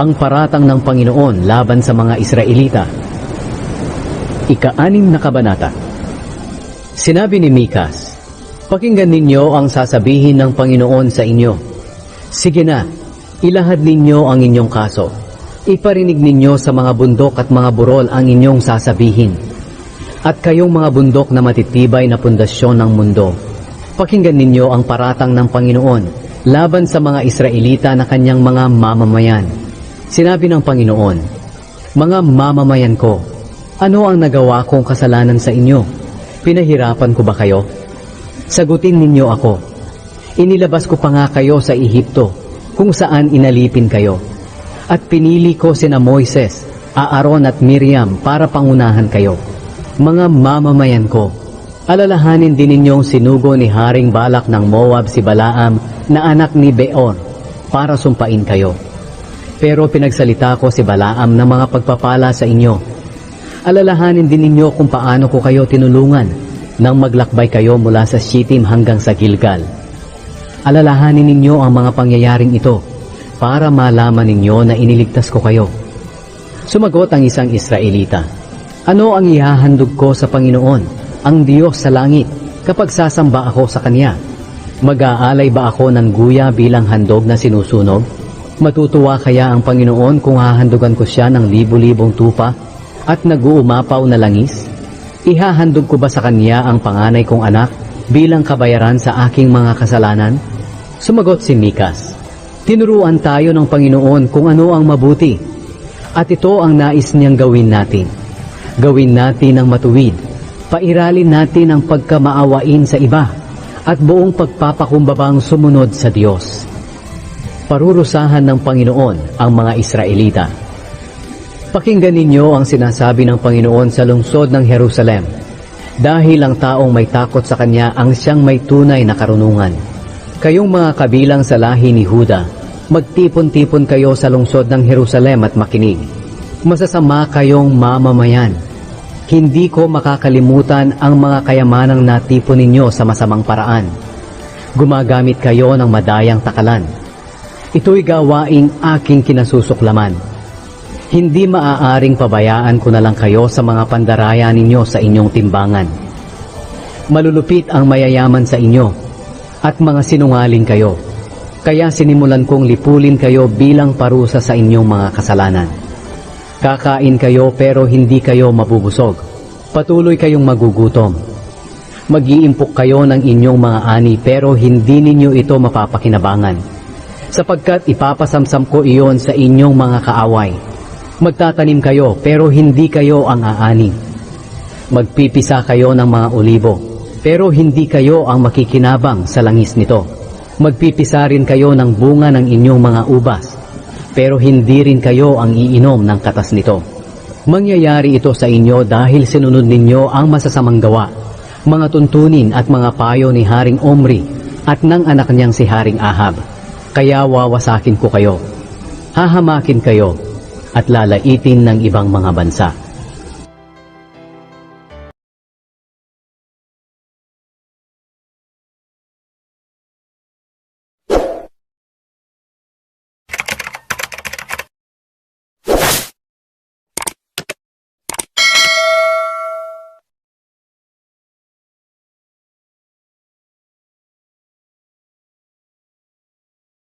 ang paratang ng Panginoon laban sa mga Israelita. Ika-anim na kabanata. Sinabi ni Mikas, Pakinggan ninyo ang sasabihin ng Panginoon sa inyo. Sige na, ilahad ninyo ang inyong kaso. Iparinig ninyo sa mga bundok at mga burol ang inyong sasabihin. At kayong mga bundok na matitibay na pundasyon ng mundo, pakinggan ninyo ang paratang ng Panginoon laban sa mga Israelita na kanyang mga mamamayan. Sinabi ng Panginoon, Mga mamamayan ko, ano ang nagawa kong kasalanan sa inyo? Pinahirapan ko ba kayo? Sagutin ninyo ako. Inilabas ko pa nga kayo sa Ehipto, kung saan inalipin kayo. At pinili ko sina Moises, Aaron at Miriam para pangunahan kayo. Mga mamamayan ko, alalahanin din ninyong sinugo ni Haring Balak ng Moab si Balaam na anak ni Beor para sumpain kayo. Pero pinagsalita ko si Balaam ng mga pagpapala sa inyo. Alalahanin din ninyo kung paano ko kayo tinulungan nang maglakbay kayo mula sa Shittim hanggang sa Gilgal. Alalahanin ninyo ang mga pangyayaring ito para malaman ninyo na iniligtas ko kayo. Sumagot ang isang Israelita, Ano ang ihahandog ko sa Panginoon, ang Diyos sa langit, kapag sasamba ako sa Kanya? Mag-aalay ba ako ng guya bilang handog na sinusunog? Matutuwa kaya ang Panginoon kung hahandugan ko siya ng libu-libong tupa at nag-uumapaw na langis? Ihahandog ko ba sa Kanya ang panganay kong anak bilang kabayaran sa aking mga kasalanan? Sumagot si Mikas, Tinuruan tayo ng Panginoon kung ano ang mabuti at ito ang nais niyang gawin natin. Gawin natin ang matuwid. Pairalin natin ang pagkamaawain sa iba at buong pagpapakumbabang sumunod sa Diyos. Parurusahan ng Panginoon ang mga Israelita. Pakinggan ninyo ang sinasabi ng Panginoon sa lungsod ng Jerusalem. Dahil ang taong may takot sa Kanya ang siyang may tunay na karunungan. Kayong mga kabilang sa lahi ni Huda, magtipon-tipon kayo sa lungsod ng Jerusalem at makinig. Masasama kayong mamamayan. Hindi ko makakalimutan ang mga kayamanang natipon ninyo sa masamang paraan. Gumagamit kayo ng madayang takalan. Ito'y gawaing aking kinasusuklaman. Hindi maaaring pabayaan ko na lang kayo sa mga pandaraya ninyo sa inyong timbangan. Malulupit ang mayayaman sa inyo at mga sinungaling kayo. Kaya sinimulan kong lipulin kayo bilang parusa sa inyong mga kasalanan. Kakain kayo pero hindi kayo mabubusog. Patuloy kayong magugutom. Mag-iimpok kayo ng inyong mga ani pero hindi ninyo ito mapapakinabangan. Sapagkat ipapasamsam ko iyon sa inyong mga kaaway. Magtatanim kayo pero hindi kayo ang aani. Magpipisa kayo ng mga olibo pero hindi kayo ang makikinabang sa langis nito. Magpipisa rin kayo ng bunga ng inyong mga ubas pero hindi rin kayo ang iinom ng katas nito. Mangyayari ito sa inyo dahil sinunod ninyo ang masasamang gawa, mga tuntunin at mga payo ni Haring Omri at ng anak niyang si Haring Ahab. Kaya wawasakin ko kayo, hahamakin kayo, at lalaitin ng ibang mga bansa.